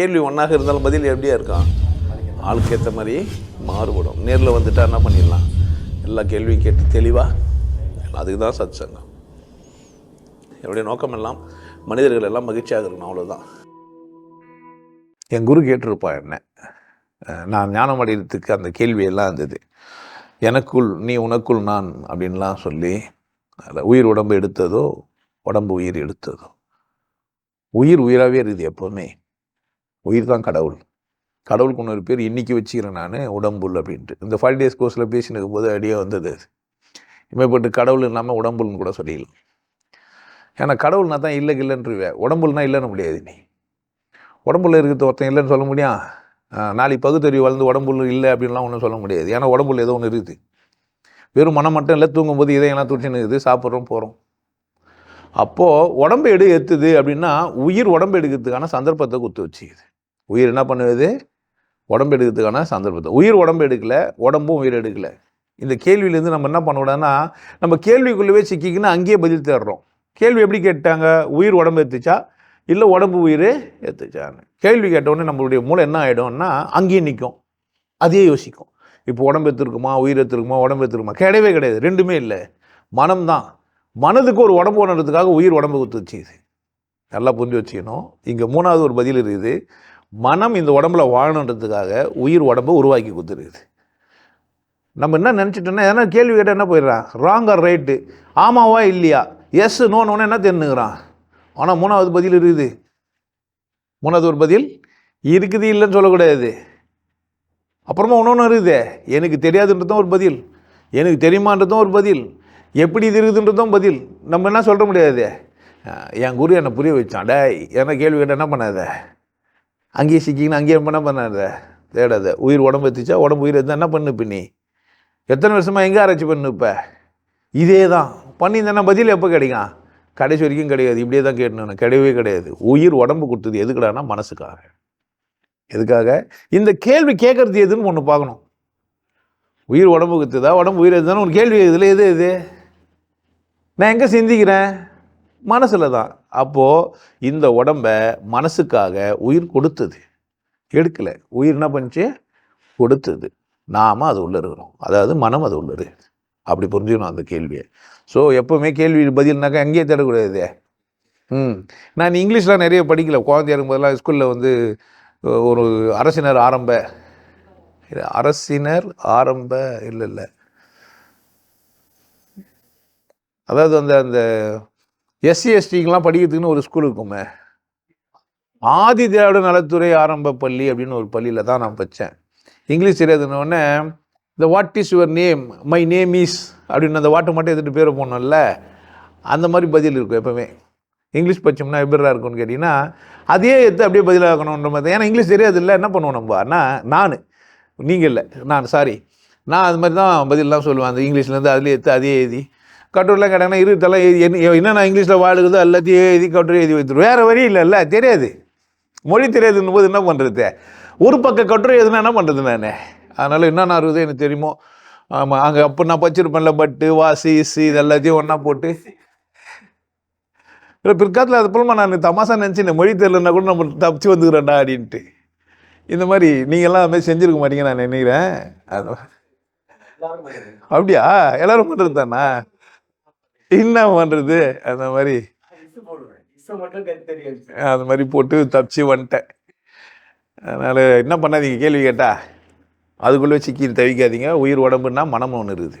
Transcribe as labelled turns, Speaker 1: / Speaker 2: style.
Speaker 1: கேள்வி ஒன்றாக இருந்தாலும் பதில் எப்படியா இருக்கான் ஆளுக்கு ஏற்ற மாதிரி மாறுபடும். நேரில் வந்துட்டா என்ன பண்ணிடலாம்? எல்லா கேள்வியும் கேட்டு தெளிவாக அதுக்கு தான் சத் சங்கம் என்னுடைய நோக்கம் எல்லாம் மனிதர்கள் எல்லாம் மகிழ்ச்சியாக இருக்கணும் அவ்வளோதான் என் குரு கேட்டிருப்பா என்ன. நான் ஞானம் அடையிறதுக்கு அந்த கேள்வியெல்லாம் இருந்தது. எனக்குள் நீ உனக்குள் நான் அப்படின்லாம் சொல்லி அதில் உயிர் உடம்பு எடுத்ததோ உடம்பு உயிர் எடுத்ததோ. உயிர் உயிராகவே இருக்குது எப்போவுமே. உயிர் தான் கடவுள். கடவுளுக்கு இன்னொரு பேர் இன்னைக்கு வச்சுக்கிறேன் நான் உடம்புல் அப்படின்ட்டு. இந்த ஃபைவ் டேஸ் கோர்ஸில் பேசினது போது அடியே வந்தது. அது இமைப்பட்டு கடவுள் இல்லாமல் உடம்புல்னு கூட சொல்லிடலாம். ஏன்னா கடவுள்னா தான் இல்லை இல்லைன்றுவேன் உடம்புலனா இல்லைன்னு முடியாது நீ. உடம்புல இருக்கிறது ஒருத்தன் இல்லைன்னு சொல்ல முடியும் நாளைக்கு பகுத்தறிவு வளர்ந்து உடம்புல இல்லை அப்படின்லாம் ஒன்றும் சொல்ல முடியாது. ஏன்னா உடம்புல ஏதோ ஒன்று இருக்குது. வெறும் மனம் மட்டும் இல்லை தூங்கும்போது இதையெல்லாம் துடிச்சுன்னு இருக்குது சாப்பிட்றோம் போகிறோம் அப்போது உடம்பு எடு எத்துது அப்படின்னா உயிர் உடம்பு எடுக்கிறதுக்கான சந்தர்ப்பத்தை குத்து வச்சுக்குது. உயிர் என்ன பண்ணுவது உடம்பு எடுக்கிறதுக்கான சந்தர்ப்பத்தை. உயிர் உடம்பு எடுக்கல உடம்பும் உயிர் எடுக்கலை. இந்த கேள்வியிலேருந்து நம்ம என்ன பண்ணக்கூடாதுன்னா நம்ம கேள்விக்குள்ளவே சிக்கிக்கின்னு அங்கேயே பதில் தேடுறோம். கேள்வி எப்படி கேட்டாங்க? உயிர் உடம்பு எடுத்துச்சா? இல்லை உடம்பு உயிர் எடுத்துச்சான்னு. கேள்வி கேட்டவுடனே நம்மளுடைய மூளை என்ன ஆகிடும்னா அங்கேயே நிற்கும் அதையே யோசிக்கும். இப்போ உடம்பு எடுத்துருக்குமா? உயிர் எடுத்துருக்குமா? உடம்பு எடுத்துருக்குமா? கிடையவே கிடையாது. ரெண்டுமே இல்லை. மனம்தான் மனதுக்கு ஒரு உடம்பு உணர்றதுக்காக உயிர் உடம்பு குத்துச்சு. நல்லா புரிஞ்சு வச்சுக்கணும். இங்கே மூணாவது ஒரு பதில் இருக்குது. மனம் இந்த உடம்புல வாழணுன்றதுக்காக உயிர் உடம்பை உருவாக்கி கொடுத்துருக்குது. நம்ம என்ன நினச்சிட்டோன்னா எதனா கேள்வி கேட்டால் என்ன போயிடுறான்? ராங் ஆர் ரைட்டு ஆமாவா இல்லையா? எஸ் நோன்னு என்ன தெரிஞ்சுக்கிறான் ஆனால் மூணாவது பதில் இருக்குது. மூணாவது ஒரு பதில் இருக்குது இல்லைன்னு சொல்லக்கூடாது. அப்புறமா ஒன்று இருக்குது. எனக்கு தெரியாதுன்றதும் ஒரு பதில். எனக்கு தெரியுமான்றதும் ஒரு பதில். எப்படி இது இருக்குதுன்றதும் பதில். நம்ம என்ன சொல்ல முடியாது? என் குரு என்னை புரிய வச்சான். டே என்ன கேள்வி கேட்டால் என்ன பண்ணாத? அங்கேயே சிக்கிங்கன்னு அங்கேயே என்ன பண்ணாத? தேடாத. உயிர் உடம்பு எத்திச்சா? உடம்பு உயிர் எடுத்தா என்ன பண்ணு பின்னி? நீ எத்தனை வருஷமாக எங்கே ஆராய்ச்சி பண்ணு இப்போ? இதே தான் பண்ணியிருந்தேன்னா பதில் எப்போ கிடைக்கும்? கடைசி வரைக்கும் கிடையாது. இப்படியே தான் கேட்டணும் கிடையவே கிடையாது. உயிர் உடம்பு கொடுத்தது எதுக்கடானா மனசுக்காக. எதுக்காக? இந்த கேள்வி கேட்கறது எதுன்னு ஒன்று பார்க்கணும். உயிர் உடம்பு குத்துதா உடம்பு உயிர் எதுதானே ஒரு கேள்வி. இதில் எது எது நான் எங்கே சிந்திக்கிறேன்? மனசில் தான் அப்போது இந்த உடம்பை மனசுக்காக உயிர் கொடுத்தது. எடுக்கலை. உயிர் என்ன பண்ணிச்சு? கொடுத்தது. நாம அது உள்ள இருக்கிறோம். அதாவது மனம் அது உள்ள இருக்குது. அப்படி புரிஞ்சுக்கணும் அந்த கேள்வியை. ஸோ எப்போவுமே கேள்வி பதில்னாக்கா எங்கேயே தேடக்கூடாது. ம். நான் இங்கிலீஷ்லாம் நிறைய படிக்கல. குழந்தையா இருக்கும்போதெல்லாம் ஸ்கூலில் வந்து ஒரு அரசினர் ஆரம்ப. அரசினர் ஆரம்ப இல்லை இல்லை. அதாவது அந்த அந்த எஸ்சி எஸ்டிங்கெலாம் படிக்கிறதுக்குன்னு ஒரு ஸ்கூல் இருக்குமே. ஆதி திராவிட நலத்துறை ஆரம்ப பள்ளி அப்படின்னு ஒரு பள்ளியில் தான் நான் படித்தேன் இங்கிலீஷ் தெரியாதுன்னொடனே இந்த what is your name my name is அப்படின்னு அந்த வாட்டை மட்டும் எடுத்துகிட்டு பேரை போனோம்ல அந்த மாதிரி பதில் இருக்கும் எப்பவுமே. இங்கிலீஷ் படிச்சோம்னா எப்படிரா இருக்கும்னு கேட்டிங்கன்னா அதே எடுத்து அப்படியே பதிலாகணுன்ற மாதிரி ஏன்னா இங்கிலீஷ் தெரியாது இல்லை என்ன பண்ணுவோம் நம்ம? நான் நான். நீங்கள் இல்லை. நான் சாரி நான் அது மாதிரி தான் பதிலெலாம் சொல்லுவேன். அந்த இங்கிலீஷ்லேருந்து அதுலேயே எடுத்து அதே எழுதி. கட்டுரைலாம் கேட்டாங்கன்னா என்ன என்னென்ன இங்கிலீஷில் வாழுகுதோ எல்லாத்தையும் எழுதி கட்டுரை எழுதி வைத்துரு வேறு வழி இல்லைல்ல தெரியாது. மொழி தெரியாதுன்னும் போது என்ன பண்ணுறது ஒரு பக்க கட்டுரை எதுனா என்ன பண்ணுறது நான்? அதனால் என்னென்ன இருக்குது எனக்கு தெரியுமோ. ஆமாம் அங்கே அப்போ நான் படிச்சிருப்பேன்ல பட்டு வாசி இசு இது எல்லாத்தையும் ஒன்றா போட்டு. இல்லை பிற்காலத்தில் அது போலமா நான் தமாசா நினச்சி மொழி தெரியலன்னா கூட நம்ம தப்பிச்சு வந்துக்கிறேன்டா அப்படின்ட்டு. இந்த மாதிரி நீங்கள்லாம் அது மாதிரி செஞ்சுருக்க மாட்டீங்க நான் நினைக்கிறேன். அப்படியா? எல்லாரும் பண்ணுறது தானா? என்ன பண்ணுறது அந்த மாதிரி. அந்த மாதிரி போட்டு தப்பிச்சு வந்துட்டேன். அதனால் என்ன பண்ணாதீங்க? கேள்வி கேட்டா? அதுக்குள்ளே சிக்கி தவிக்காதீங்க. உயிர் உடம்புன்னா மனம் ஒன்று இருக்குது.